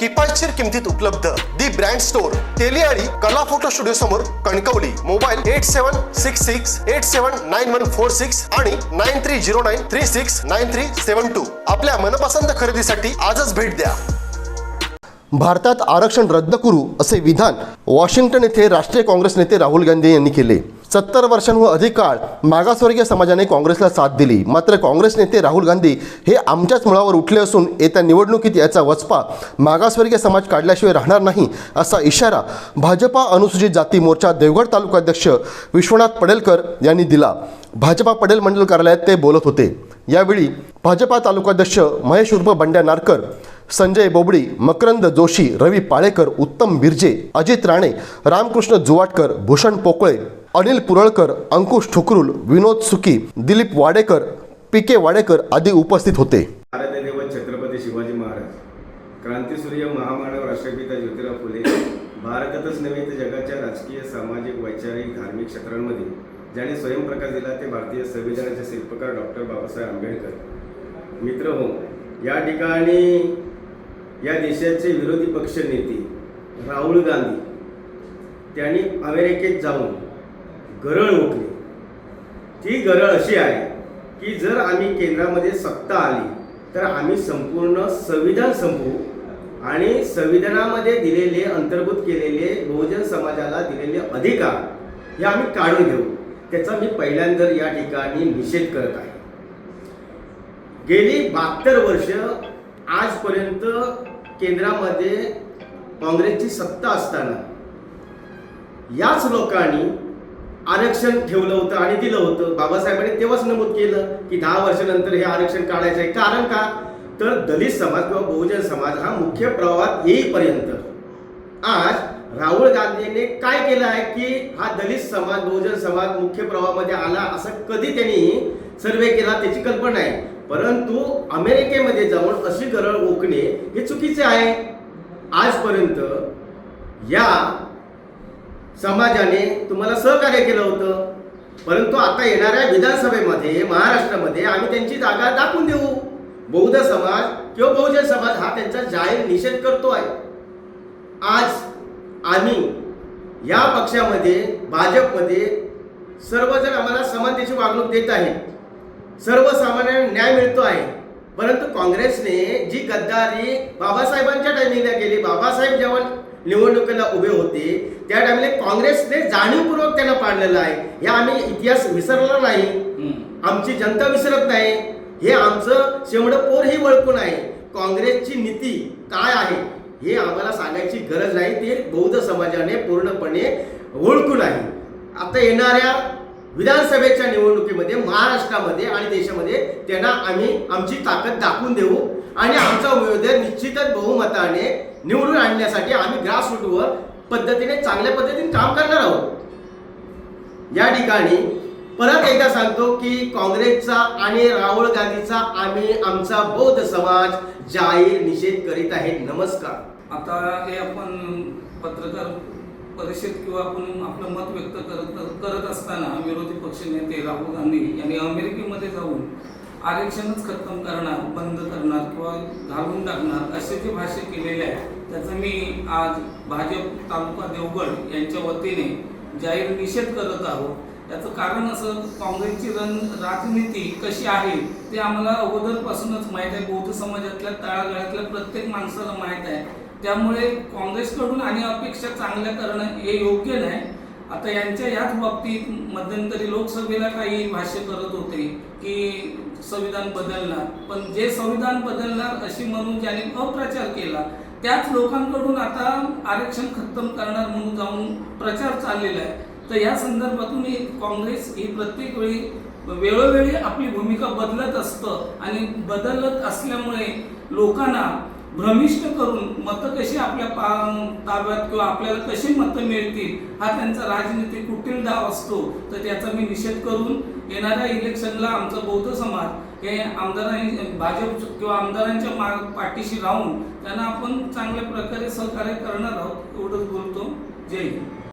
किफायतशीर किमतीत उपलब्ध. दी ब्रँड स्टोअर तेलियाळी कला फोटो स्टुडिओ समोर Kankavli. Mobile eight seven six six eight seven nine one four six आणि nine three zero nine three six nine three seven two. आपल्या मनपसंत खरेदीसाठी आजच भेट द्या. भारतात आरक्षण रद्द करू असे विधान वॉशिंग्टन येथे राष्ट्रीय काँग्रेस नेते राहुल गांधी यांनी केले. सत्तर वर्षांहून अधिक काळ मागासवर्गीय समाजाने काँग्रेसला साथ दिली. मात्र काँग्रेस नेते राहुल गांधी हे आमच्याच मुळावर उठले असून येत्या निवडणुकीत याचा वचपा मागासवर्गीय समाज काढल्याशिवाय राहणार नाही असा इशारा भाजपा अनुसूचित जाती मोर्चा देवगड तालुकाध्यक्ष विश्वनाथ पडेलकर यांनी दिला. भाजपा पडेल मंडल कार्यालयात ते बोलत होते. यावेळी भाजपा तालुकाध्यक्ष महेश उर्फ बंड्या नारकर संजय बोबडी मकरंद जोशी रवी पाळेकर उत्तम बिर्जे अजित राणे रामकृष्ण जुवाटकर भूषण पोकळे अनिल पुरळकर अंकुश ठुकरुल विनोद सुकी दिलीप वाडेकर पी के वाडेकर आदी उपस्थित होते. छत्रपती शिवाजी महाराज क्रांतीसूर्य महामानव राष्ट्रपिता ज्योतिराव फुले भारतातच नव्हे तर जगाच्या राजकीय सामाजिक वैचारिक धार्मिक क्षेत्रांमध्ये ज्याने स्वयंप्रकाश दिला ते भारतीय संविधानाचे शिल्पकार डॉक्टर बाबासाहेब आंबेडकर. मित्र हो या ठिकाणी या देशाचे विरोधी पक्ष नेते राहुल गांधी. त्यांनी अमेरिकेत जाऊन गरळ ओकली ती गरळ अशी आहे की जर आम्ही केंद्रामध्ये सत्ता आली तर आम्ही संपूर्ण संविधान संपवू आणि संविधानामध्ये दिलेले अंतर्भूत केलेले बहुजन समाजाला दिलेले अधिकार हे आम्ही काढून घेऊ. त्याचा मी पहिल्यांदा या ठिकाणी निषेध करत आहे. गेली बहात्तर वर्ष आजपर्यंत केंद्रामध्ये काँग्रेसची सत्ता असताना याच लोकांनी आरक्षण ठेवलं होतं आणि दिलं होतं. बाबासाहेबांनी तेव्हाच नमूद केलं की दहा वर्षानंतर हे आरक्षण काढायचं आहे. कारण का? तर दलित समाज किंवा बहुजन समाज हा मुख्य प्रवाहात येईपर्यंत आज राहुल गांधीने काय केलं आहे की हा दलित समाज बहुजन समाज मुख्य प्रवाहामध्ये आला असं कधी त्यांनी सर्वे केला त्याची कल्पना आहे. परंतु अमेरिकेमध्ये जाऊन अशी गरळ ओकणे हे चुकीचे आहे. आजपर्यंत या समाजाने तुम्हाला सहकार्य केलं होतं. परंतु आता येणाऱ्या विधानसभेमध्ये महाराष्ट्रामध्ये आम्ही त्यांची जागा दाखवून देऊ. बौद्ध समाज किंवा बहुजन समाज हा त्यांचा जाहीर निषेध करतो आहे आज आम्ही या पक्षामध्ये भाजपमध्ये सर्वजण आम्हाला समानतेची वागणूक देत आहेत. सर्वसामान्यांना न्याय मिळतो आहे. परंतु काँग्रेसने जी गद्दारी बाबासाहेबांच्या टायमिंगला केली बाबासाहेब जेव्हा निवडणुकीला उभे होते त्या टायमिंगला काँग्रेसने जाणीवपूर्वक त्यांना पाडलेलं आहे. हे आम्ही इतिहास विसरला नाही. आमची जनता विसरत नाही. हे आमचं शेवडं पोर ही ओळखून आहे. काँग्रेसची नीती काय आहे हे आम्हाला सांगायची गरज नाही. ते बौद्ध समाजाने पूर्णपणे ओळखून आहे. आता येणाऱ्या विधानसभेच्या निवडणुकीमध्ये महाराष्ट्रामध्ये आणि देशामध्ये त्यांना आम्ही आमची ताकद दाखवून देऊ आणि आमचा उमेदवार निश्चितच बहुमताने निवडून आणण्यासाठी आम्ही ग्रासरूटवर पद्धतीने चांगल्या पद्धतीने काम करणार आहोत. या ठिकाणी परत एकदा सांगतो की काँग्रेसचा आणि राहुल गांधीचा आम्ही आमचा बौद्ध समाज जाहीर निषेध करीत आहे नमस्कार. आता हे आपण पत्रकार परिषद किंवा आपण आपलं मत व्यक्त करत करत असताना विरोधी पक्ष नेते राहुल गांधी यांनी अमेरिकेमध्ये जाऊन आरक्षणच खतम करणार बंद करणार किंवा घालून टाकणार असे जे भाष्य केलेले आहे त्याचा मी आज भाजप तालुका देवगड यांच्या वतीने जाहीर निषेध करत आहोत. याचं कारण असं काँग्रेसची रण राजनीती कशी आहे ते आम्हाला अगोदरपासूनच माहीत आहे. बौद्ध समाजातल्या तळागाळातल्या प्रत्येक माणसाला माहीत आहे. त्यामुळे काँग्रेसकडून आणि अपेक्षा चांगल्या करणं हे योग्य नाही. आता यांच्या याच बाबतीत मध्यंतरी लोकसभेला काही भाष्य करत होते की संविधान बदलणार. पण जे संविधान बदलणार अशी म्हणून ज्याने अप्रचार केला त्याच लोकांकडून आता आरक्षण खतम करणार म्हणून जाऊन प्रचार चाललेला आहे. तर या संदर्भातून ही काँग्रेस ही प्रत्येक वेळी वेळोवेळी आपली भूमिका बदलत असतं आणि बदलत असल्यामुळे लोकांना भ्रमिष्ट करून मतं कशी आपल्या पा ताब्यात किंवा आपल्याला कशी मतं मिळतील हा त्यांचा राजनीती कुटील डाव असतो. तर त्याचा मी निषेध करून येणाऱ्या इलेक्शनला आमचा बौद्ध समाज हे आमदारांनी भाजप किंवा आमदारांच्या माग पाठीशी राहून त्यांना आपण चांगल्या प्रकारे सहकार्य करणार आहोत एवढंच बोलतो. जय हिंद.